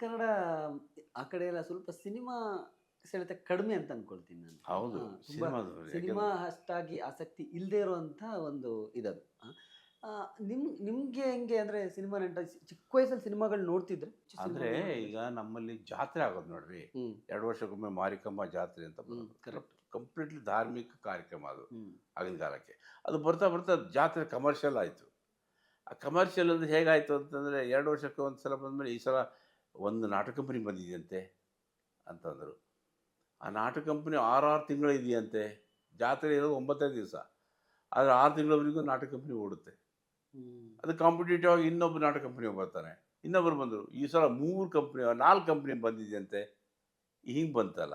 ಕನ್ನಡ ಆ ಕಡೆ ಎಲ್ಲ ಸ್ವಲ್ಪ ಸಿನಿಮಾ ಸೆಳೆತ ಕಡಿಮೆ ಅಂತ ಅನ್ಕೊಳ್ತೀನಿ ನಾನು. ಹೌದು ಹಾ, ತುಂಬಾ ಸಿನಿಮಾದು ಸಿನಿಮಾ ಅಷ್ಟಾಗಿ ಆಸಕ್ತಿ ಇಲ್ಲದೆ ಇರುವಂತ ಒಂದು ಇದದು. ಆ. ನಿಮ್ ನಿಮ್ಗೆ ಹೆಂಗೆ ಅಂದ್ರೆ ಸಿನಿಮಾ ನೆಂಟ ಚಿಕ್ಕ ವಯಸ್ಸಲ್ಲಿ ಸಿನಿಮಾಗಳು ನೋಡ್ತಿದ್ರೆ? ಚಿಕ್ಕ ಅಂದ್ರೆ ಸಿನಿಮಾಗಳು ಈಗ ನಮ್ಮಲ್ಲಿ ಜಾತ್ರೆ ಆಗೋದು ನೋಡ್ರಿ. ಹ್ಮ್. ಎರಡು ವರ್ಷಕ್ಕೊಮ್ಮೆ ಮಾರಿಕಮ್ಮ ಜಾತ್ರೆ ಅಂತ ಹ್ಮ್, correct. ಕಂಪ್ಲೀಟ್ಲಿ ಧಾರ್ಮಿಕ ಕಾರ್ಯಕ್ರಮ ಅದು ಹ್ಮ್. ಆಗಿನ ಕಾಲಕ್ಕೆ ಅದು ಬರ್ತಾ ಬರ್ತಾ ಜಾತ್ರೆ ಕಮರ್ಷಿಯಲ್ ಆಯ್ತು. ಆ ಕಮರ್ಷಿಯಲ್ ಅಂದ್ರೆ ಹೇಗಾಯಿತು ಅಂತಂದ್ರೆ ಎರಡು ವರ್ಷಕ್ಕೆ ಒಂದ್ಸಲ ಸಲ ಬಂದಮೇಲೆ ಈ ಸಲ ಒಂದು ನಾಟಕ ಕಂಪನಿ ಬಂದಿದೆಯಂತೆ ಅಂತಂದರು. ಆ ನಾಟಕ ಕಂಪನಿ ಆರಾರು ತಿಂಗಳು ಇದೆಯಂತೆ. ಜಾತ್ರೆ ಇರೋದು ಒಂಬತ್ತೈದು ದಿವಸ. ಆದರೆ ಆರು ತಿಂಗಳವರೆಗೂ ನಾಟಕ ಕಂಪನಿ ಓಡುತ್ತೆ. ಅದು ಕಾಂಪಿಟೇಟಿವ್ ಆಗಿ ಇನ್ನೊಬ್ಬ ನಾಟಕ ಕಂಪನಿ ಬರ್ತಾನೆ. ಇನ್ನೊಬ್ಬರು ಬಂದರು. ಈ ಸಲ ಮೂರು ಕಂಪ್ನಿ ನಾಲ್ಕು ಕಂಪ್ನಿ ಬಂದಿದೆಯಂತೆ. ಹಿಂಗೆ ಬಂತಲ್ಲ.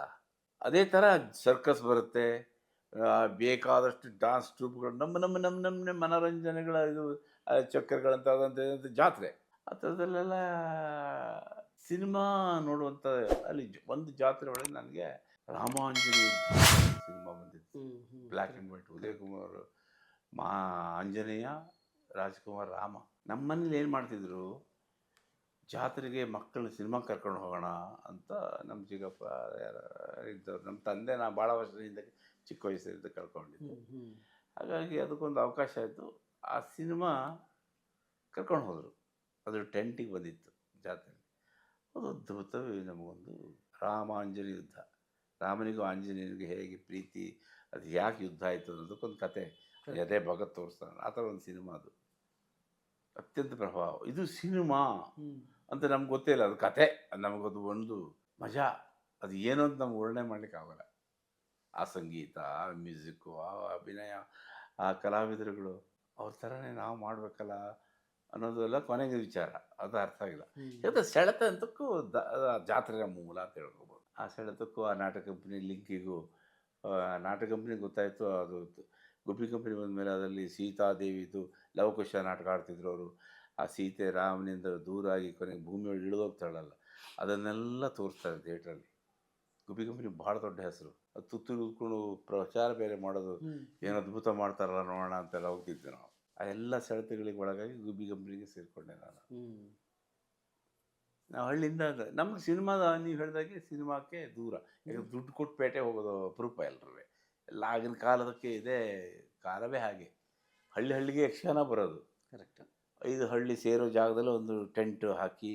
ಅದೇ ಥರ ಸರ್ಕಸ್ ಬರುತ್ತೆ. ಬೇಕಾದಷ್ಟು ಡಾನ್ಸ್ ಟ್ರೂಪ್ಗಳು ನಮ್ಮ ನಮ್ಮ ನಮ್ಮ ನಮ್ಮನೆ ನಮ್ಮ ಮನೋರಂಜನೆಗಳ ಇದು ಚಕ್ರಗಳಂತ ಚಕ್ಕರ್ಗಳಂತ ಅದಂತ ಜಾತ್ರೆ. ಆ ಥರದಲ್ಲೆಲ್ಲ ಸಿನಿಮಾ ನೋಡುವಂಥ ಅಲ್ಲಿ ಒಂದು ಜಾತ್ರೆ ಒಳಗೆ ನನಗೆ ರಾಮಾಂಜನೇಯ ಸಿನಿಮಾ ಬಂದಿತ್ತು. Black and white Uday Kumar ಮಾ ಆಂಜನೇಯ ರಾಜ್ಕುಮಾರ್ ರಾಮ. ನಮ್ಮನೇಲಿ ಏನು ಮಾಡ್ತಿದ್ರು? ಜಾತ್ರೆಗೆ ಮಕ್ಕಳನ್ನ ಸಿನಿಮಾ ಕರ್ಕೊಂಡು ಹೋಗೋಣ ಅಂತ ನಮ್ಮ ಚಿಕ್ಕಪ್ಪ ಯಾರ ಇದ್ದವ್ರು. ನಮ್ಮ ತಂದೆ ನಾ ಭಾಳ ವರ್ಷದಿಂದ ಚಿಕ್ಕ ವಯಸ್ಸಿನಿಂದ ಕಳ್ಕೊಂಡಿದ್ದೆ ಹ್ಮ್. ಹಾಗಾಗಿ ಅದಕ್ಕೊಂದು ಅವಕಾಶ ಆಯಿತು. ಆ ಸಿನಿಮಾ ಕರ್ಕೊಂಡು ಹೋದರು. ಅದು ಟೆಂಟಿಗೆ ಬಂದಿತ್ತು ಜಾತ್ರೆ. ಅದು ಅದ್ಭುತವೇ ನಮಗೊಂದು ರಾಮಾಂಜನಿ ಯುದ್ಧ. ರಾಮನಿಗೂ ಆಂಜನೇಯನಿಗೂ ಹೇಗೆ ಪ್ರೀತಿ ಅದು ಯಾಕೆ ಯುದ್ಧ ಆಯಿತು ಅನ್ನೋದಕ್ಕೊಂದು ಕತೆ. ಅದೇ ಭಗತ್ ತೋರಿಸ್ತಾನೆ. ಆ ಥರ ಒಂದು ಸಿನಿಮಾ ಅದು. ಅತ್ಯಂತ ಪ್ರಭಾವ. ಇದು ಸಿನಿಮಾ ಅಂತ ನಮ್ಗೆ ಗೊತ್ತೇ ಇಲ್ಲ. ಅದು ಕತೆ. ನಮಗದು ಒಂದು ಮಜಾ. ಅದು ಏನು ಅಂತ ನಮ್ಗೆ ವರ್ಣನೆ ಮಾಡ್ಲಿಕ್ಕೆ ಆಗೋಲ್ಲ. ಆ ಸಂಗೀತ ಆ ಮ್ಯೂಸಿಕ್ಕು ಆ ಅಭಿನಯ ಆ ಕಲಾವಿದರುಗಳು ಅವ್ರ ಥರನೇ ನಾವು ಮಾಡಬೇಕಲ್ಲ. ಅನ್ನೋದೆಲ್ಲ ಕೊನೆಗೆ ವಿಚಾರ. ಅದು ಅರ್ಥ ಆಗಿಲ್ಲ. ಯಾಕಂದ್ರೆ ಸೆಳೆತ ಅಂತಕ್ಕೂ ದ- ಜಾತ್ರೆಯ ಮೂಲ ಅಂತ ಹೇಳ್ಕೊಬೋದು. ಆ ಸೆಳೆತಕ್ಕೂ ಆ ನಾಟಕ ಕಂಪ್ನಿ ಲಿಂಕಿಗೂ ಆ, ನಾಟಕ ಕಂಪ್ನಿ ಗೊತ್ತಾಯಿತು ಅದು ಗುಬ್ಬಿ ಕಂಪ್ನಿ ಬಂದಮೇಲೆ ಅದರಲ್ಲಿ ಸೀತಾದೇವಿದು ಲವಕುಶ ನಾಟಕ ಆಡ್ತಿದ್ರು ಅವರು. ಆ ಸೀತೆ ರಾಮನಿಂದ ದೂರಾಗಿ ಕೊನೆಗೆ ಭೂಮಿಯೊಳಗೆ ಇಳಿದೋಗ್ತಾಳಲ್ಲ. ಅದನ್ನೆಲ್ಲ ತೋರಿಸ್ತಾರೆ ಥಿಯೇಟ್ರಲ್ಲಿ. ಗುಬ್ಬಿ ಕಂಪ್ನಿ ಭಾಳ ದೊಡ್ಡ ಹೆಸರು. ಅದು ತುತ್ತು ಉದ್ಕೊಂಡು ಪ್ರಚಾರ ಬೇರೆ ಮಾಡೋದು ಏನು ಅದ್ಭುತ ಮಾಡ್ತಾರಲ್ಲ ನೋಡೋಣ ಅಂತೆಲ್ಲ ಹೋಗ್ತಿದ್ವಿ ನಾವು. ಆ ಎಲ್ಲ ಸೆಳೆತಗಳಿಗೆ ಒಳಗಾಗಿ ಗುಬ್ಬಿ ಕಂಪ್ನಿಗೆ ಸೇರಿಕೊಂಡೆ ನಾನು. ನಾವು ಹಳ್ಳಿಯಿಂದ ನಮ್ಗೆ ಸಿನಿಮಾದ ನೀವು ಹೇಳಿದಾಗೆ ಸಿನಿಮಾಕ್ಕೆ ದೂರ. ಯಾಕಂದ್ರೆ ದುಡ್ಡು ಕೊಟ್ಟು ಪೇಟೆ ಹೋಗೋದು ಅಪರೂಪ ಎಲ್ಲರೂ ಎಲ್ಲ ಆಗಿನ ಕಾಲದಕ್ಕೆ ಇದೇ ಕಾಲವೇ ಹಾಗೆ. ಹಳ್ಳಿ ಹಳ್ಳಿಗೆ ಯಕ್ಷಗಾನ ಬರೋದು. ಕರೆಕ್ಟ್ ಐದು ಹಳ್ಳಿ ಸೇರೋ ಜಾಗದಲ್ಲಿ ಒಂದು ಟೆಂಟ್ ಹಾಕಿ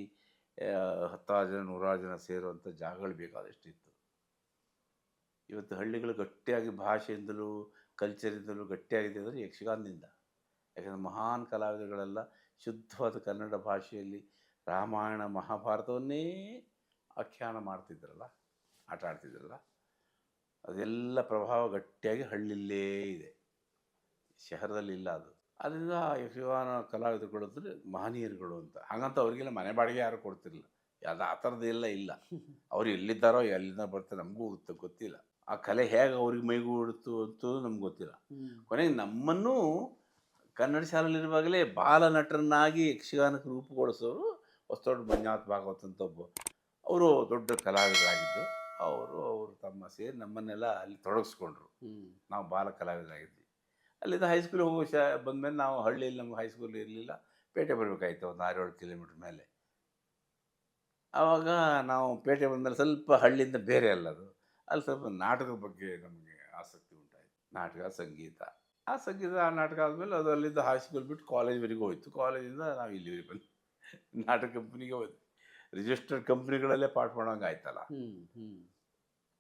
ಹತ್ತಾರು ಜನ ನೂರಾರು ಜನ ಸೇರುವಂಥ ಜಾಗಗಳು ಬೇಕಾದಷ್ಟಿತ್ತು ಇವತ್ತು ಹಳ್ಳಿಗಳು ಗಟ್ಟಿಯಾಗಿ ಭಾಷೆಯಿಂದಲೂ ಕಲ್ಚರಿಂದಲೂ ಗಟ್ಟಿಯಾಗಿದೆ ಅಂದರೆ ಯಕ್ಷಗಾನದಿಂದ. ಯಾಕಂದರೆ ಮಹಾನ್ ಕಲಾವಿದಗಳೆಲ್ಲ ಶುದ್ಧವಾದ ಕನ್ನಡ ಭಾಷೆಯಲ್ಲಿ ರಾಮಾಯಣ ಮಹಾಭಾರತವನ್ನೇ ಆಖ್ಯಾನ ಮಾಡ್ತಿದ್ರಲ್ಲ ಆಟ ಆಡ್ತಿದ್ರಲ್ಲ ಅದೆಲ್ಲ ಪ್ರಭಾವ ಗಟ್ಟಿಯಾಗಿ ಹಳ್ಳಿಲ್ಲೇ ಇದೆ. ಶಹರದಲ್ಲಿ ಇಲ್ಲ ಅದು. ಅದರಿಂದ ಯಕ್ಷಗಾನ ಕಲಾವಿದರುಗಳು ಅಂದರೆ ಮಹನೀಯರುಗಳು ಅಂತ. ಹಾಗಂತ ಅವರಿಗೆಲ್ಲ ಮನೆ ಬಾಡಿಗೆ ಯಾರು ಕೊಡ್ತಿರಲಿಲ್ಲ. ಯಾವುದು ಆ ಥರದ್ದೆಲ್ಲ ಇಲ್ಲ. ಅವ್ರು ಎಲ್ಲಿದ್ದಾರೋ ಎಲ್ಲಿಂದ ಬರ್ತಾರೆ ನಮಗೂ ಗೊತ್ತ ಗೊತ್ತಿಲ್ಲ. ಆ ಕಲೆ ಹೇಗೆ ಅವ್ರಿಗೆ ಮೈಗೂಡಿತು ಅಂತ ನಮ್ಗೆ ಗೊತ್ತಿಲ್ಲ. ಕೊನೆಗೆ ನಮ್ಮನ್ನು ಕನ್ನಡ ಶಾಲೆಯಲ್ಲಿರುವಾಗಲೇ ಬಾಲ ನಟರನ್ನಾಗಿ ಯಕ್ಷಗಾನಕ್ಕೆ ರೂಪುಗೊಳಿಸೋರು ಹೊಸದೊಡ್ಡ ಮಂಜುನಾಥ್ ಭಾಗವತ್ ಅಂತ ಒಬ್ಬ ಅವರು ದೊಡ್ಡ ಕಲಾವಿದರಾಗಿದ್ದು. ಅವರು ಅವರು ತಮ್ಮ ಸೇರಿ ನಮ್ಮನ್ನೆಲ್ಲ ಅಲ್ಲಿ ತೊಡಗಿಸ್ಕೊಂಡ್ರು. ನಾವು ಬಾಲ ಕಲಾವಿದರಾಗಿದ್ವಿ. ಅಲ್ಲಿಂದ ಹೈಸ್ಕೂಲ್ ಹೋಗೋ ಶಾ ಬಂದಮೇಲೆ ನಾವು ಹಳ್ಳಿಯಲ್ಲಿ ನಮ್ಗೆ ಹೈಸ್ಕೂಲ್ ಇರಲಿಲ್ಲ. ಪೇಟೆ ಬರಬೇಕಾಯ್ತು ಒಂದು ಆರೇಳು ಕಿಲೋಮೀಟ್ರ್ ಮೇಲೆ. ಆವಾಗ ನಾವು ಪೇಟೆ ಬಂದಮೇಲೆ ಸ್ವಲ್ಪ ಹಳ್ಳಿಯಿಂದ ಬೇರೆ ಅಲ್ಲ ಅದು. ಅಲ್ಲಿ ಸ್ವಲ್ಪ ನಾಟಕದ ಬಗ್ಗೆ ನಮಗೆ ಆಸಕ್ತಿ ಉಂಟಾಯಿತು. ನಾಟಕ ಸಂಗೀತ. ಆ ಸಂಗೀತ ಆ ನಾಟಕ ಆದಮೇಲೆ ಅದು ಅಲ್ಲಿಂದ ಹೈಸ್ಕೂಲ್ ಬಿಟ್ಟು ಕಾಲೇಜ್ವರೆಗೂ ಹೋಯ್ತು. ಕಾಲೇಜಿಂದ ನಾವು ಇಲ್ಲಿವರೆಗೆ ಬಂದು ನಾಟಕ ಕಂಪ್ನಿಗೆ ಹೋದ್ವಿ. ರಿಜಿಸ್ಟರ್ಡ್ ಕಂಪ್ನಿಗಳಲ್ಲೇ ಪಾಠ ಮಾಡೋಂಗೆ ಆಯ್ತಲ್ಲ.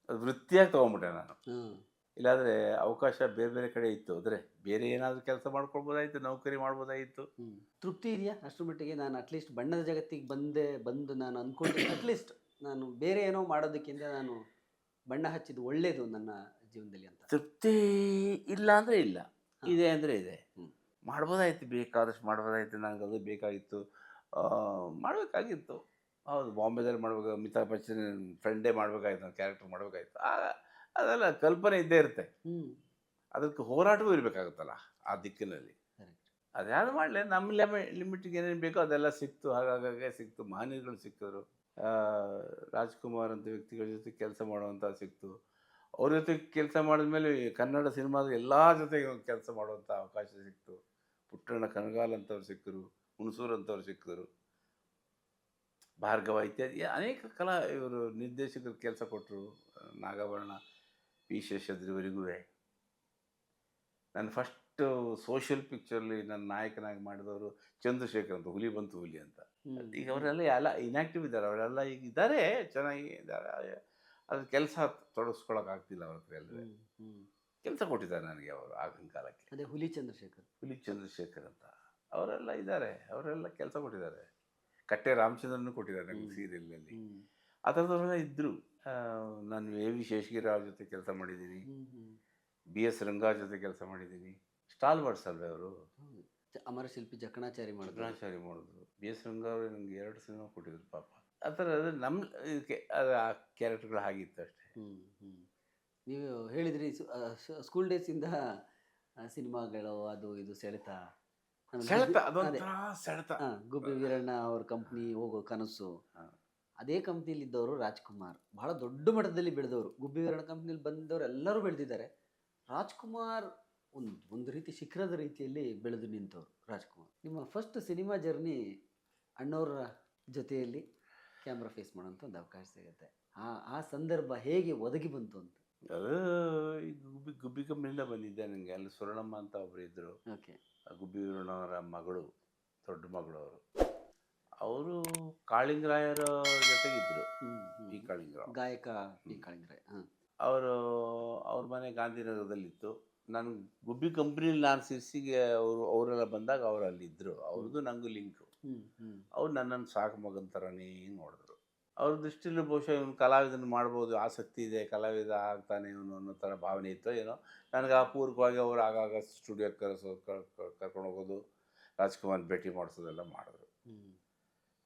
ಅದು ವೃತ್ತಿಯಾಗಿ ತೊಗೊಂಬಿಟ್ಟೆ ನಾನು. ಇಲ್ಲಾಂದರೆ ಅವಕಾಶ ಬೇರೆ ಬೇರೆ ಕಡೆ ಇತ್ತು. ಅಂದರೆ ಬೇರೆ ಏನಾದರೂ ಕೆಲಸ ಮಾಡ್ಕೊಳ್ಬೋದಾಯಿತು ನೌಕರಿ ಮಾಡ್ಬೋದಾಗಿತ್ತು ತೃಪ್ತಿ ಇದೆಯಾ? ಅಷ್ಟರ ಮಟ್ಟಿಗೆ ನಾನು ಅಟ್ಲೀಸ್ಟ್ ಬಣ್ಣದ ಜಗತ್ತಿಗೆ ಬಂದೆ ಬಂದು ನಾನು ಅಂದ್ಕೊಂಡೆ ಅಟ್ಲೀಸ್ಟ್ ನಾನು ಬೇರೆ ಏನೋ ಮಾಡೋದಕ್ಕಿಂತ ನಾನು ಬಣ್ಣ ಹಚ್ಚಿದ್ದು ಒಳ್ಳೇದು ನನ್ನ ಜೀವನದಲ್ಲಿ ಅಂತ. ತೃಪ್ತಿ ಇಲ್ಲ ಅಂದರೆ ಇಲ್ಲ. ಇದೆ ಅಂದರೆ ಇದೆ. ಮಾಡ್ಬೋದಾಯ್ತು ಬೇಕಾದಷ್ಟು ಮಾಡ್ಬೋದಾಯ್ತು ನನಗೆ ಅದು ಬೇಕಾಗಿತ್ತು ಮಾಡಬೇಕಾಗಿತ್ತು. ಹೌದು ಬಾಂಬೆದಲ್ಲಿ ಮಾಡ್ಬೇಕು ಅಮಿತಾಬ್ ಬಚ್ಚನ್ ಫ್ರೆಂಡೇ ಮಾಡಬೇಕಾಯ್ತು ನಾನು ಕ್ಯಾರೆಕ್ಟರ್ ಮಾಡಬೇಕಾಯ್ತು. ಆಗ ಅದೆಲ್ಲ ಕಲ್ಪನೆ ಇದ್ದೇ ಇರುತ್ತೆ. ಅದಕ್ಕೆ ಹೋರಾಟವೂ ಇರಬೇಕಾಗುತ್ತಲ್ಲ ಆ ದಿಕ್ಕಿನಲ್ಲಿ. ಅದ್ಯಾವುದು ಮಾಡಲಿ ನಮ್ಮ ಲೆಮ ಲಿಮಿಟ್ಗೆ ಏನೇನು ಬೇಕೋ ಅದೆಲ್ಲ ಸಿಕ್ತು ಹಾಗಾಗೆ ಸಿಕ್ತು ಮಹನೀಯರುಗಳು ಸಿಕ್ಕಿದ್ರು. ರಾಜ್ಕುಮಾರ್ ಅಂತ ವ್ಯಕ್ತಿಗಳ ಜೊತೆ ಕೆಲಸ ಮಾಡುವಂಥ ಸಿಕ್ತು. ಅವ್ರ ಜೊತೆ ಕೆಲಸ ಮಾಡಿದ್ಮೇಲೆ ಕನ್ನಡ ಸಿನಿಮಾದ ಎಲ್ಲ ಜೊತೆಗೆ ಕೆಲಸ ಮಾಡುವಂಥ ಅವಕಾಶ ಸಿಕ್ತು. ಪುಟ್ಟಣ್ಣ ಕನಗಾಲ್ ಅಂತವ್ರು ಸಿಕ್ಕರು ಹುಣಸೂರು ಅಂತವ್ರು ಸಿಕ್ಕಿದ್ರು. ಭಾರ್ಗವ ಇತ್ಯಾದಿ ಅನೇಕ ಕಲಾ ಇವರು ನಿರ್ದೇಶಕರು ಕೆಲಸ ಕೊಟ್ಟರು ನಾಗಾಭರಣ ಪಿ ಶೇಷಾದ್ರಿವರೆಗೂ. ನನ್ನ ಫಸ್ಟು ಸೋಷಿಯಲ್ ಪಿಕ್ಚರ್ಲಿ ನನ್ನ ನಾಯಕನಾಗಿ ಮಾಡಿದವರು ಚಂದ್ರಶೇಖರ್ ಅಂತ ಹುಲಿ ಬಂತು ಹುಲಿ ಅಂತ. ಈಗ ಅವರೆಲ್ಲ ಎಲ್ಲ ಇನ್ಯಾಕ್ಟಿವ್ ಇದ್ದಾರೆ ಅವರೆಲ್ಲ ಈಗ ಇದ್ದಾರೆ ಚೆನ್ನಾಗಿ ಇದ್ದಾರೆ. ಅದ್ರ ಕೆಲಸ ತೊಡಗಿಸ್ಕೊಳಕ್ ಆಗ್ತಿಲ್ಲ ಅವ್ರ ಹ್ಮ್. ಕೆಲಸ ಕೊಟ್ಟಿದ್ದಾರೆ ನನಗೆ ಅವರು ಆಗಿನ ಕಾಲಕ್ಕೆ. ಅದೇ ಹುಲಿ ಚಂದ್ರಶೇಖರ್. ಹುಲಿ ಚಂದ್ರಶೇಖರ್ ಅಂತ. ಅವರೆಲ್ಲ ಇದ್ದಾರೆ. ಅವರೆಲ್ಲ ಕೆಲಸ ಕೊಟ್ಟಿದ್ದಾರೆ. ಕಟ್ಟೆ ರಾಮಚಂದ್ರನು ಕೊಟ್ಟಿದ್ದಾರೆ ನನಗೆ ಹ್ಮ್. ಸೀರಿಯಲ್ನಲ್ಲಿ. ಆ ಥರದವರೆಲ್ಲ ಇದ್ದರು ನಾನು ಎ ವಿ ಶೇಷಗಿರಿರಾವ್ ಜೊತೆ ಕೆಲಸ ಮಾಡಿದ್ದೀನಿ. ಬಿ ಎಸ್ ರಂಗಾ ಜೊತೆ ಕೆಲಸ ಮಾಡಿದ್ದೀನಿ. ಸ್ಟಾಲ್ ಅಲ್ವೇ ಅವರು? ಅಮರ ಶಿಲ್ಪಿ ಅಮರಶಿಲ್ಪಿ ಜಕಣಾಚಾರಿ ಮಾಡಿದ್ರು. ಜಕಣಾಚಾರಿ ಮಾಡಿದ್ರು. ಬಿ ಎಸ್ ರಂಗ ಅವರು ನನಗೆ ಎರಡು ಸಿನಿಮಾ ಕೊಟ್ಟಿದ್ರು ಪಾಪ. ಆ ಥರ ಅದು ನಮ್ಮ ಇದಕ್ಕೆ ಅದು ಆ ಕ್ಯಾರೆಕ್ಟರ್ಗಳು ಆಗಿತ್ತು ಅಷ್ಟೇ. ಹ್ಞೂ. ನೀವು ಹೇಳಿದ್ರಿ ಸ್ಕೂಲ್ ಡೇಸಿಂದ ಸಿನಿಮಾಗಳು ಅದು ಇದು ಸೆಳೆತ. ಆಮೇಲೆ ಸೆಳೆತ ಅದೊಂಥರ ಸೆಳೆತ. ಗುಬ್ಬಿ ವೀರಣ್ಣ ಅವ್ರ ಕಂಪ್ನಿ ಹೋಗೋ ಕನಸು. ಅದೇ ಕಂಪ್ನಿಲಿ ಇದ್ದವರು ರಾಜ್ಕುಮಾರ್. ಬಹಳ ದೊಡ್ಡ ಮಟ್ಟದಲ್ಲಿ ಬೆಳೆದವರು. ಗುಬ್ಬಿ ವೀರಣ್ಣ ಕಂಪ್ನಿಲಿ ಬಂದವರು ಎಲ್ಲರೂ ಬೆಳೆದಿದ್ದಾರೆ. ರಾಜ್ಕುಮಾರ್ ಒಂದು ಒಂದು ರೀತಿ ಶಿಖರದ ರೀತಿಯಲ್ಲಿ ಬೆಳೆದು ನಿಂತವರು ರಾಜ್ಕುಮಾರ್. ನಿಮ್ಮ ಫಸ್ಟ್ ಸಿನಿಮಾ ಜರ್ನಿ ಅಣ್ಣವ್ರ ಜೊತೆಯಲ್ಲಿ? ಕ್ಯಾಮ್ರಾ ಫೇಸ್ ಮಾಡೋಂಥ ಒಂದು ಅವಕಾಶ ಸಿಗುತ್ತೆ. ಆ ಆ ಸಂದರ್ಭ ಹೇಗೆ ಒದಗಿ ಬಂತು ಅಂತ? ಅದು ಈ ಗುಬ್ಬಿ ಗುಬ್ಬಿ ಕಂಪ್ನಿಯಿಂದ ಬಂದಿದ್ದೆ ನನಗೆ ಅಲ್ಲಿ ಸುವರ್ಣಮ್ಮ ಅಂತ ಒಬ್ರು ಇದ್ದರು ಓಕೆ. ಗುಬ್ಬಿ ವೀರಣ್ಣವರ ಮಗಳು ದೊಡ್ಡ ಮಗಳು ಅವರು. ಅವರು ಕಾಳಿಂಗರಾಯರ ಜೊತೆಗಿದ್ದರು ಪಿ ಕಾಳಿಂಗರಾವ್. ಗಾಯಕ ಪಿ ಕಾಳಿಂಗರಾಯ್ ಹಾಂ. ಅವರು ಅವ್ರ ಮನೆ ಗಾಂಧಿನಗರದಲ್ಲಿತ್ತು ನಾನು ಗುಬ್ಬಿ ಕಂಪ್ನಿಲಿ ನಾನು ಸಿರ್ಸಿಗೆ ಅವರು ಅವರೆಲ್ಲ ಬಂದಾಗ ಅವರು ಅಲ್ಲಿದ್ದರು ಅವ್ರದ್ದು ನನಗೂ ಲಿಂಕು ಅವ್ರು ನನ್ನನ್ನು ಸಾಕು ಮಗನ ಥರನೇ ನೋಡಿದ್ರು. ಅವ್ರ ದೃಷ್ಟಿಯಲ್ಲಿ ಬಹುಶಃ ಇವನು ಕಲಾವಿದನ ಮಾಡ್ಬೋದು ಆಸಕ್ತಿ ಇದೆ ಕಲಾವಿದ ಆಗ್ತಾನೆ ಇವನು ಅನ್ನೋ ಥರ ಭಾವನೆ ಇತ್ತು ಏನೋ. ನನಗೆ ಅಪೂರ್ವವಾಗಿ ಅವರು ಆಗಾಗ ಸ್ಟುಡಿಯೋ ಕರೆಸೋ ಕರ್ಕೊಂಡು ಹೋಗೋದು ರಾಜ್ಕುಮಾರ್ ಭೇಟಿ ಮಾಡಿಸೋದೆಲ್ಲ ಮಾಡಿದ್ರು. ಹ್ಞೂ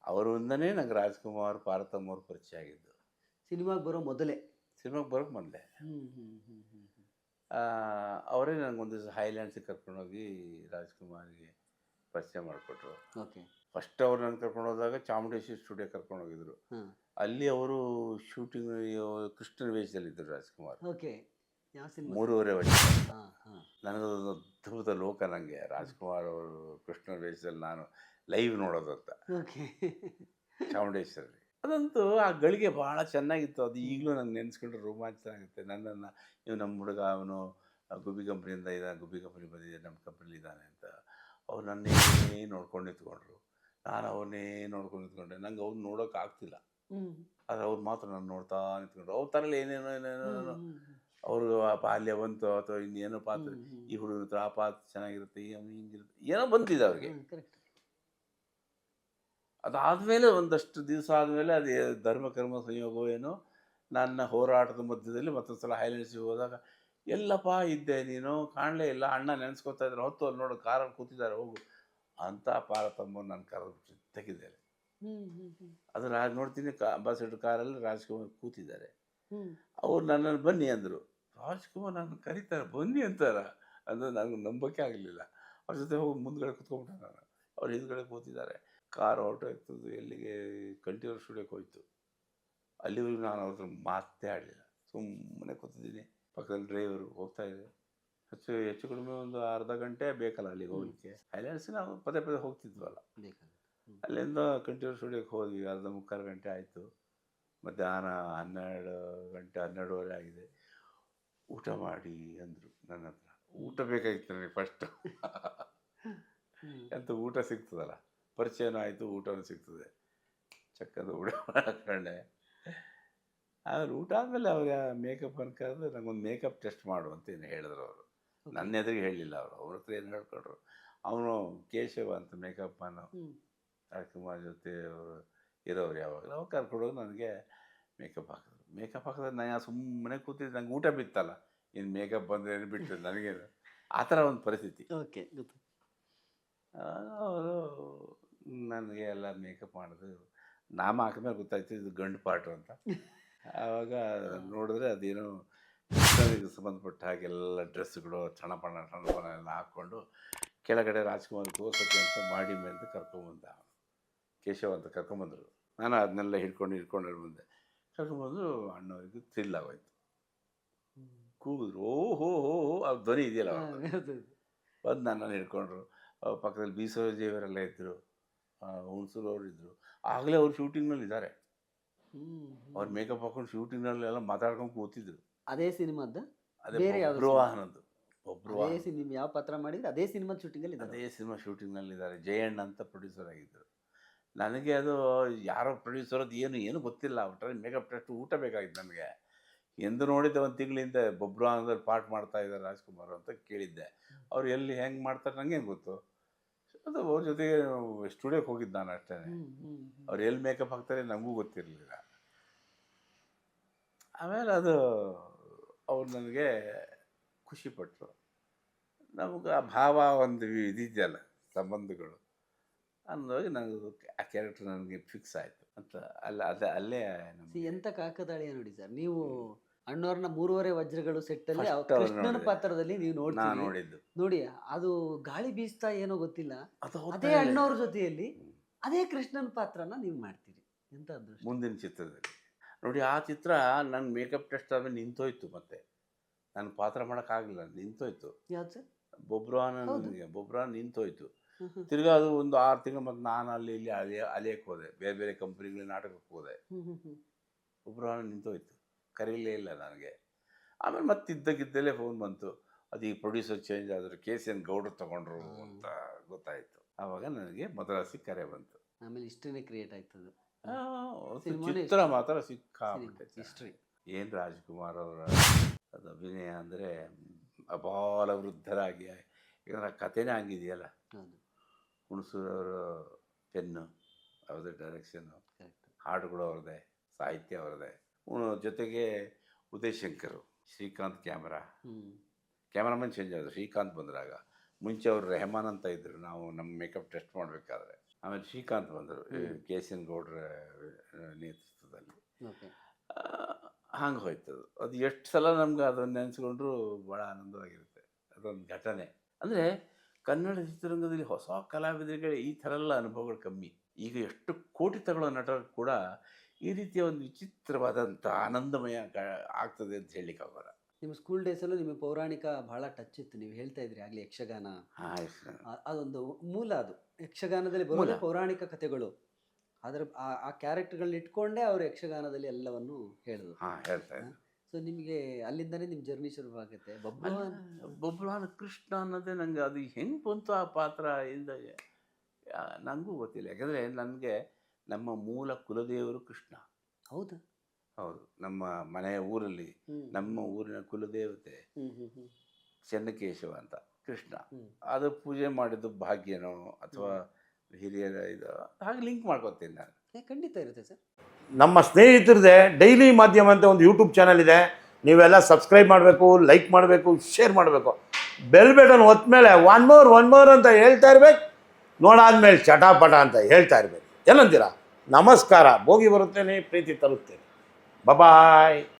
ಅವರಿಂದನೇ ನಂಗೆ ರಾಜ್ಕುಮಾರ್ ಪಾರ್ವತಮ್ಮ ಅವ್ರ ಪರಿಚಯ ಆಗಿದ್ದು. ಸಿನಿಮಾಗೆ ಬರೋ ಮೊದಲೇ? ಸಿನಿಮಾಗೆ ಬರೋಕೆ ಮೊದಲೇ. ಅವರೇ ನನಗೊಂದು ದಿವಸ ಹೈಲ್ಯಾಂಡ್ಸಿಗೆ ಕರ್ಕೊಂಡೋಗಿ ರಾಜ್ಕುಮಾರ್ಗೆ ಪರಿಚಯ ಮಾಡಿಕೊಟ್ರು. ಓಕೆ. ಫಸ್ಟ್ ಅವ್ರು ನನ್ನ ಕರ್ಕೊಂಡು ಹೋದಾಗ ಚಾಮುಂಡೇಶ್ವರಿ ಸ್ಟುಡಿಯೋ ಕರ್ಕೊಂಡು ಹೋಗಿದ್ರು. ಅಲ್ಲಿ ಅವರು ಶೂಟಿಂಗ್ ಕೃಷ್ಣನ ವೇಷದಲ್ಲಿದ್ದರು ರಾಜ್ಕುಮಾರ್. ಓಕೆ. ಯಾವ ಸಿನಿಮಾ? ಮೂರುವರೆ ವರ್ಷ. ನನಗದೊಂದು ಅದ್ಭುತ ಲೋಕ ನನಗೆ ರಾಜ್ಕುಮಾರ್ ಅವರು ಕೃಷ್ಣನ ವೇಷದಲ್ಲಿ ನಾನು ಲೈವ್ ನೋಡೋದು ಅಂತ ಓಕೆ. ಚಾಮುಂಡೇಶ್ವರಿ ಅದಂತೂ ಆ ಗಳಿಗೆ ಭಾಳ ಚೆನ್ನಾಗಿತ್ತು. ಅದು ಈಗಲೂ ನಂಗೆ ನೆನೆಸ್ಕೊಂಡ್ರೆ ರೋಮಾಂಚನ ಆಗುತ್ತೆ. ನನ್ನನ್ನು ಇವ್ ನಮ್ಮ ಹುಡುಗ ಅವನು ಗುಬ್ಬಿ ಕಂಪ್ನಿಯಿಂದ ಇದ್ದಾನೆ ಗುಬ್ಬಿ ಕಂಪ್ನಿ ಬಂದಿದೆ ನಮ್ಮ ಕಂಪ್ನಿಲಿ ಇದ್ದಾನೆ ಅಂತ. ಅವ್ರು ನನ್ನೇ ನೋಡ್ಕೊಂಡು ನಿಂತ್ಕೊಂಡ್ರು. ನಾನು ಅವನ್ನೇ ನೋಡ್ಕೊಂಡು ನಿಂತ್ಕೊಂಡೆ. ನಂಗೆ ಅವ್ನು ನೋಡೋಕೆ ಆಗ್ತಿಲ್ಲ. ಆದ್ರೆ ಅವ್ರು ಮಾತ್ರ ನಾನು ನೋಡ್ತಾ ನಿಂತ್ಕೊಂಡ್ರು. ಅವ್ರ ಥರಲ್ಲಿ ಏನೇನೋ ಏನೇನೋ ಅವ್ರಿಗೆ ಬಾಲ್ಯ ಬಂತು ಅಥವಾ ಇನ್ನೇನೋ ಪಾತ್ರ. ಈ ಹುಡುಗನ ಹತ್ರ ಆ ಪಾತ್ರ ಚೆನ್ನಾಗಿರುತ್ತೆ ಹಿಂಗಿರುತ್ತೆ. ಏನೋ ಬಂತಿದೆ ಅವ್ರಿಗೆ. ಅದಾದಮೇಲೆ ಒಂದಷ್ಟು ದಿವಸ ಆದಮೇಲೆ ಅದು ಧರ್ಮ ಕರ್ಮ ಸಂಯೋಗವೋ ಏನೋ ನನ್ನ ಹೋರಾಟದ ಮಧ್ಯದಲ್ಲಿ ಮತ್ತೊಂದು ಸಲ ಹೈಲೈಟ್ಸಿಗೆ ಹೋದಾಗ ಎಲ್ಲಪ್ಪ ಇದ್ದೆ ನೀನು ಕಾಣಲೇ ಇಲ್ಲ ಅಣ್ಣ ನೆನೆಸ್ಕೊತಾ ಇದ್ರೆ ಹೊತ್ತು ಅಲ್ಲಿ ನೋಡು ಕಾರಲ್ಲಿ ಕೂತಿದ್ದಾರೆ ಹೋಗು. ಅಂತ ಪಾರತಮ್ಮ ನನ್ನ ಕರೆದು ತೆಗೆದಿದ್ದಾರೆ. ಅದು ರಾಜ್ ನೋಡ್ತೀನಿ ಕಾ ಅಂಬಾಸಿಡರ್ ಕಾರಲ್ಲಿ ರಾಜ್ಕುಮಾರ್ ಕೂತಿದ್ದಾರೆ. ಅವ್ರು ನನ್ನನ್ನು ಬನ್ನಿ ಅಂದರು. ರಾಜ್ಕುಮಾರ್ ನನ್ನ ಕರೀತಾರೆ ಬನ್ನಿ ಅಂತಾರ. ಅಂದರೆ ನನಗೆ ನಂಬಕ್ಕೆ ಆಗಲಿಲ್ಲ. ಅವ್ರ ಜೊತೆ ಹೋಗಿ ಮುಂದ್ಗಡೆ ಕುತ್ಕೊಂಡ್ಬಿಟ್ಟೆ ನಾನು. ಅವ್ರು ಹಿಂದ್ಗಡೆ ಕೂತಿದ್ದಾರೆ. ಕಾರ್ ಹೊರಟೋಯ್ತದ್ದು ಎಲ್ಲಿಗೆ ಕಂಠೀರವ ಸ್ಟುಡಿಯೋಕ್ಕೆ ಹೋಯ್ತು. ಅಲ್ಲಿವರೆಗೂ ನಾನು ಅವ್ರ ಮಾತೇ ಆಡಲಿಲ್ಲ. ಸುಮ್ಮನೆ ಕೂತಿದ್ದೀನಿ. ಪಕ್ಕದಲ್ಲಿ ಡ್ರೈವರು ಹೋಗ್ತಾ ಹೆಚ್ಚು ಹೆಚ್ಚು ಕಡಿಮೆ ಒಂದು ಅರ್ಧ ಗಂಟೆ ಬೇಕಲ್ಲ ಅಲ್ಲಿಗೆ ಹೋಗಲಿಕ್ಕೆ. ಹೈಲ್ಯಾಂಡ್ಸ್ ನಾವು ಪದೇ ಪದೇ ಹೋಗ್ತಿದ್ವಲ್ಲ. ಅಲ್ಲಿಂದ ಕಂಟಿನ್ಯೂ ಸ್ಟುಡಿಯೋಕ್ಕೆ ಹೋದ್ವಿ ಅರ್ಧ ಮುಕ್ಕಾಲು ಗಂಟೆ ಆಯಿತು. ಮಧ್ಯಾಹ್ನ ಹನ್ನೆರಡು ಗಂಟೆ ಹನ್ನೆರಡುವರೆ ಆಗಿದೆ. ಊಟ ಮಾಡಿ ಅಂದರು ನನ್ನ ಹತ್ರ. ಊಟ ಬೇಕಾಗಿತ್ತು ನನಗೆ ಫಸ್ಟು ಅಂತ ಊಟ ಸಿಗ್ತದಲ್ಲ? ಪರಿಚಯನೂ ಆಯಿತು ಊಟನೂ ಸಿಗ್ತದೆ. ಚಕ್ಕದ ಊಟ ಮಾಡ್ಕೊಂಡೆ. ಆಮೇಲೆ ಊಟ ಆದಮೇಲೆ ಅವ್ರ ಮೇಕಪ್ ಅನ್ಕೊಂಡ್ರೆ ನಂಗೊಂದು ಮೇಕಪ್ ಟೆಸ್ಟ್ ಮಾಡು ಅಂತ ಏನು ಹೇಳಿದ್ರು ಅವರು. ನನ್ನ ಎದುರಿಗೆ ಹೇಳಲಿಲ್ಲ ಅವರು. ಅವ್ರ ಹತ್ರ ಏನು ಹೇಳ್ಕೊಂಡ್ರು? ಅವನು ಕೇಶವ ಅಂತ ಮೇಕಪ್ ಅನ್ನು ಹ್ಞೂ ರಾಜ್ಕುಮಾರ್ ಜೊತೆ ಅವರು ಇರೋರು ಯಾವಾಗಲೂ. ಅವಾಗ ಕರ್ಕೊಂಡೋಗಿ ನನಗೆ ಮೇಕಪ್ ಹಾಕಿದ್ರು. ಮೇಕಪ್ ಹಾಕಿದ್ರೆ ನಾನು ಸುಮ್ಮನೆ ಕೂತಿದ್ದೆ. ನಂಗೆ ಊಟ ಬಿತ್ತಲ್ಲ. ಇನ್ನು ಮೇಕಪ್ ಬಂದರೆ ಏನು ಬಿಟ್ಟು ನನಗೆ ಆ ಥರ ಒಂದು ಪರಿಸ್ಥಿತಿ. ಓಕೆ ಗೊತ್ತು ಅವರು ನನಗೆ ಎಲ್ಲ ಮೇಕಪ್ ಮಾಡಿದ್ರು. ನಾಮ ಹಾಕಿದ್ಮೇಲೆ ಗೊತ್ತಾಯ್ತು ಇದು ಗಂಡು ಪಾಟು ಅಂತ. ಆವಾಗ ನೋಡಿದ್ರೆ ಅದೇನೋ ಕೃಷ್ಣನಿಗೆ ಸಂಬಂಧಪಟ್ಟ ಹಾಗೆಲ್ಲ ಡ್ರೆಸ್ಗಳು ಚಣಪಣ ಚಣಪಣ ಎಲ್ಲ ಹಾಕ್ಕೊಂಡು ಕೆಳಗಡೆ ರಾಜ್ಕುಮಾರ್ ತೋರ್ಸೋಕ್ಕೆ ಅಂತ ಮಾಡಿ ಮೇಲೆ ಅಂತ ಕರ್ಕೊಂಬಂದ. ಕೇಶವ ಅಂತ ಕರ್ಕೊಂಬಂದರು. ನಾನು ಅದನ್ನೆಲ್ಲ ಹಿಡ್ಕೊಂಡು ಹಿಡ್ಕೊಂಡು ಬಂದೆ. ಕರ್ಕೊಂಬಂದು ಅಣ್ಣವರಿಗೆ ಆಗೋಯ್ತು. ಕೂಗಿದ್ರು ಓ ಹೋ ಹೋ ಹೋ ಆ ಧ್ವನಿ ಇದೆಯಲ್ಲ. ಬಂದು ನನ್ನನ್ನು ಹಿಡ್ಕೊಂಡ್ರು. ಪಕ್ಕದಲ್ಲಿ ಬಿ ದೇವರೆಲ್ಲ ಇದ್ದರು ಹುಣಸೂರು ಅವರು ಇದ್ದರು ಆಗಲೇ ಅವ್ರು ಶೂಟಿಂಗ್ನಲ್ಲಿ ಇದ್ದಾರೆ. ಅವ್ರು ಮೇಕಪ್ ಹಾಕೊಂಡು ಶೂಟಿಂಗ್ನಲ್ಲೆಲ್ಲ ಮಾತಾಡ್ಕೊಂಡು ಕೂತಿದ್ರು. ಅದೇ ಸಿನಿಮಾದ ಬೇರೆ ಯಾವ್ದು ಒಬ್ರು? ಅದೇ ಸಿನಿಮಾ ಯಾವ ಪಾತ್ರ ಮಾಡಿದ್ರೆ ಅದೇ ಸಿನಿಮಾ ಶೂಟಿಂಗ್ ಅಲ್ಲಿ ಅದೇ ಸಿನಿಮಾ ಶೂಟಿಂಗ್ನಲ್ಲಿದ್ದಾರೆ ಜಯಣ್ಣ ಅಂತ ಪ್ರೊಡ್ಯೂಸರ್ ಆಗಿದ್ದರು. ನನಗೆ ಅದು ಯಾರೋ ಪ್ರೊಡ್ಯೂಸರ್ ಅದು ಏನು ಏನು ಗೊತ್ತಿಲ್ಲ. ಒಟ್ಟಲ್ಲಿ ಮೇಕಪ್ ಟೆಸ್ಟ್ ಊಟ ಬೇಕಾಗಿತ್ತು ನನಗೆ ಎಂದು ನೋಡಿದ್ದೆ ಒಂದು ತಿಂಗಳಿಂದ ಬೊಬ್ರು ಅನ್ನೋದ್ರಲ್ಲಿ ಪಾಠ ಮಾಡ್ತಾ ಇದ್ದಾರೆ ರಾಜ್ಕುಮಾರ್ ಅಂತ ಕೇಳಿದ್ದೆ. ಅವ್ರು ಎಲ್ಲಿ ಹೆಂಗೆ ಮಾಡ್ತಾರೆ ನನಗೆ ಗೊತ್ತು? ಅದು ಅವ್ರ ಜೊತೆಗೆ ಸ್ಟುಡಿಯೋಗೆ ಹೋಗಿದ್ದು ನಾನು ಅಷ್ಟೇ. ಅವ್ರು ಎಲ್ಲಿ ಮೇಕಪ್ ಹಾಕ್ತಾರೆ ನನಗೂ ಗೊತ್ತಿರಲಿಲ್ಲ. ಆಮೇಲೆ ಅದು ಅವ್ರು ನನಗೆ ಖುಷಿಪಟ್ಟರು ನಮಗೆ ಆ ಭಾವ ಒಂದು ಇದಿದೆಯಲ್ಲ ಸಂಬಂಧಗಳು. ಅಂದಾಗ ನನಗೆ ಆ ಕ್ಯಾರೆಕ್ಟರ್ ನನಗೆ ಫಿಕ್ಸ್ ಆಯಿತು. ಅಂತ ಅಲ್ಲ ಅದೇ ಅಲ್ಲೇ ಎಂಥ ಕಾಕದಾಳಿಯ ನೋಡಿ ಸರ್. ನೀವು ಅಣ್ಣವ್ರನ್ನ ಮೂರುವರೆ ವಜ್ರಗಳು ಸೆಟ್ಟಲ್ಲಿ ಕೃಷ್ಣನ ಪಾತ್ರದಲ್ಲಿ ನೀವು ನೋಡ್ತೀವಿ ನೋಡಿದ್ದು. ನೋಡಿ ಅದು ಗಾಳಿ ಬೀಸ್ತಾ ಏನೋ ಗೊತ್ತಿಲ್ಲ. ಅದು ಅಣ್ಣವ್ರ ಜೊತೆಯಲ್ಲಿ ಅದೇ ಕೃಷ್ಣನ ಪಾತ್ರನ ನೀವು ಮಾಡ್ತೀರಿ. ಎಂತ ಮುಂದಿನ ಚಿತ್ರದಲ್ಲಿ. ನೋಡಿ ಆ ಚಿತ್ರ ನನ್ನ ಮೇಕಪ್ ಟೆಸ್ಟ್ ಆದಮೇಲೆ ನಿಂತೋಯ್ತು ಮತ್ತೆ. ನಾನು ಪಾತ್ರ ಮಾಡೋಕ್ಕಾಗಲಿಲ್ಲ ನಿಂತೋಯ್ತು. ಬೊಬ್ರಾನ್ ಬೊಬ್ರಾನ. ನನಗೆ ನಿಂತೋಯ್ತು ತಿರ್ಗಾ ಅದು ಒಂದು ಆರು ತಿಂಗಳು ಮತ್ತೆ ನಾನು ಅಲ್ಲಿ ಇಲ್ಲಿ ಅಲಿಯ ಅಲಿಯಕ್ಕೆ ಹೋದೆ. ಬೇರೆ ಬೇರೆ ಕಂಪ್ನಿಗಳ ನಾಟಕಕ್ಕೆ ಹೋದೆ. ಬೊಬ್ರಾನ ನಿಂತೋಯ್ತು. ಕರೀಲೇ ಇಲ್ಲ ನನಗೆ. ಆಮೇಲೆ ಮತ್ತೆ ಇದ್ದಕ್ಕಿದ್ದಲ್ಲೇ ಫೋನ್ ಬಂತು. ಅದು ಈ ಪ್ರೊಡ್ಯೂಸರ್ ಚೇಂಜ್ ಆದರು ಕೆ ಸಿ ಎನ್ ಗೌಡ್ರು ತಗೊಂಡ್ರು ಅಂತ ಗೊತ್ತಾಯಿತು. ಆವಾಗ ನನಗೆ ಮದ್ರಾಸಿಗೆ ಕರೆ ಬಂತು. ಆಮೇಲೆ ಇಷ್ಟನೇ ಕ್ರಿಯೇಟ್ ಆಯ್ತದು. ಚಿತ್ರ ಮಾತ್ರ ಸಿಕ್ಕಾಬಿಟ್ಟೆ ಹಿಸ್ಟ್ರಿ ಏನು ರಾಜ್ಕುಮಾರ್ ಅವರ ಅದು ಅಭಿನಯ ಅಂದರೆ ಅಬಾಲ ವೃದ್ಧರಾಗಿ ಯಾಕಂದ್ರೆ ಆ ಕಥೆನೇ ಹಂಗಿದೆಯಲ್ಲ? ಹುಣಸೂರವರ ಪೆನ್ನು ಅವ್ರದ್ದು ಡೈರೆಕ್ಷನ್ನು ಹಾಡುಗಳು ಅವ್ರದ್ದೇ ಸಾಹಿತ್ಯ ಅವ್ರದ್ದೇ ಜೊತೆಗೆ Uday Shankar Srikanth camera. Cameraman change ಆದರು ಶ್ರೀಕಾಂತ್ ಬಂದ್ರಾಗ. ಮುಂಚೆ ಅವರು ರೆಹಮಾನ್ ಅಂತ ಇದ್ದರು ನಾವು ನಮ್ಮ ಮೇಕಪ್ ಟೆಸ್ಟ್ ಮಾಡಬೇಕಾದ್ರೆ. ಆಮೇಲೆ ಶ್ರೀಕಾಂತ್ ಬಂದರು. ಕೆ ಸಿ ಎನ್ ಗೌಡ್ರ ನೇತೃತ್ವದಲ್ಲಿ. ಹಂಗೆ ಹೋಯ್ತು ಅದು ಎಷ್ಟು ಸಲ ನಮ್ಗೆ ಅದನ್ನು ನೆನೆಸ್ಕೊಂಡ್ರು ಭಾಳ ಆನಂದವಾಗಿರುತ್ತೆ. ಅದೊಂದು ಘಟನೆ. ಅಂದರೆ ಕನ್ನಡ ಚಿತ್ರರಂಗದಲ್ಲಿ ಹೊಸ ಕಲಾವಿದರಿಗೆ ಈ ಥರ ಎಲ್ಲ ಅನುಭವಗಳು ಕಮ್ಮಿ. ಈಗ ಎಷ್ಟು ಕೋಟಿ ತಗೊಳ್ಳೋ ನಟರು ಕೂಡ ಈ ರೀತಿಯ ಒಂದು ವಿಚಿತ್ರವಾದಂಥ ಆನಂದಮಯ ಗ- ಆಗ್ತದೆ ಅಂತ ಹೇಳಲಿಕ್ಕಾಗಲ್ಲ ನಿಮ್ಮ ಸ್ಕೂಲ್ ಡೇಸಲ್ಲೂ ನಿಮಗೆ ಪೌರಾಣಿಕ ಭಾಳ ಟಚ್ ಇತ್ತು. ನೀವು ಹೇಳ್ತಾ ಇದ್ರಿ ಆಗಲಿ ಯಕ್ಷಗಾನ. ಅದೊಂದು ಮೂಲ ಅದು. ಯಕ್ಷಗಾನದಲ್ಲಿ ಬರುವ ಪೌರಾಣಿಕ ಕಥೆಗಳು. ಅದರ ಆ- ಕ್ಯಾರೆಕ್ಟರ್ಗಳನ್ನ ಇಟ್ಕೊಂಡೇ ಅವರು ಯಕ್ಷಗಾನದಲ್ಲಿ ಎಲ್ಲವನ್ನು ಹೇಳಿದ್ರು ಹಾಂ ಹೇಳ್ತಾ ಇದ್ದೆ ಸೊ ನಿಮಗೆ ಅಲ್ಲಿಂದನೇ ನಿಮ್ಮ ಜರ್ನಿ ಶುರುವಾಗುತ್ತೆ ಬಬ್ರುವಾನ್ ಬೊಬ್ಬಲಾನ ಕೃಷ್ಣ ಅನ್ನೋದೇ ನನಗೆ ಅದು ಹೆಂಗೆ ಬಂತು ಆ ಪಾತ್ರ ಇಂದ ನನಗೂ ಗೊತ್ತಿಲ್ಲ. ಯಾಕಂದರೆ ನನಗೆ ನಮ್ಮ ಮೂಲ ಕುಲದೇವರು ಕೃಷ್ಣ. ಹೌದು? ಹೌದು. ನಮ್ಮ ಮನೆಯ ಊರಲ್ಲಿ ನಮ್ಮ ಊರಿನ ಕುಲದೇವತೆ ಚೆನ್ನಕೇಶವ ಅಂತ. ಕೃಷ್ಣ. ಅದು ಪೂಜೆ ಮಾಡಿದ್ದು ಭಾಗ್ಯನೋ ಅಥವಾ ಹಿರಿಯರ ಇದು ಹಾಗೆ ಲಿಂಕ್ ಮಾಡ್ಕೊತೀನಿ ನಾನು. ಖಂಡಿತ ಇರುತ್ತೆ ಸರ್. ನಮ್ಮ ಸ್ನೇಹಿತರದೇ ಡೈಲಿ ಮಾಧ್ಯಮ ಅಂತ ಒಂದು ಯೂಟ್ಯೂಬ್ ಚಾನಲ್ ಇದೆ. ನೀವೆಲ್ಲ ಸಬ್ಸ್ಕ್ರೈಬ್ ಮಾಡಬೇಕು ಲೈಕ್ ಮಾಡಬೇಕು ಶೇರ್ ಮಾಡಬೇಕು. ಬೆಲ್ ಬಟನ್ ಒತ್ತ ಮೇಲೆ ಒನ್ ಮೋರ್ ಒನ್ ಮೋರ್ ಅಂತ ಹೇಳ್ತಾ ಇರ್ಬೇಕು. ನೋಡಾದ್ಮೇಲೆ ಚಟಾಪಟ ಅಂತ ಹೇಳ್ತಾ ಇರ್ಬೇಕು. ಏನಂತೀರಾ? ನಮಸ್ಕಾರ. ಭೋಗಿ ಬರುತ್ತೇನೆ ಪ್ರೀತಿ ತರುತ್ತೇನೆ ಬಾಯ್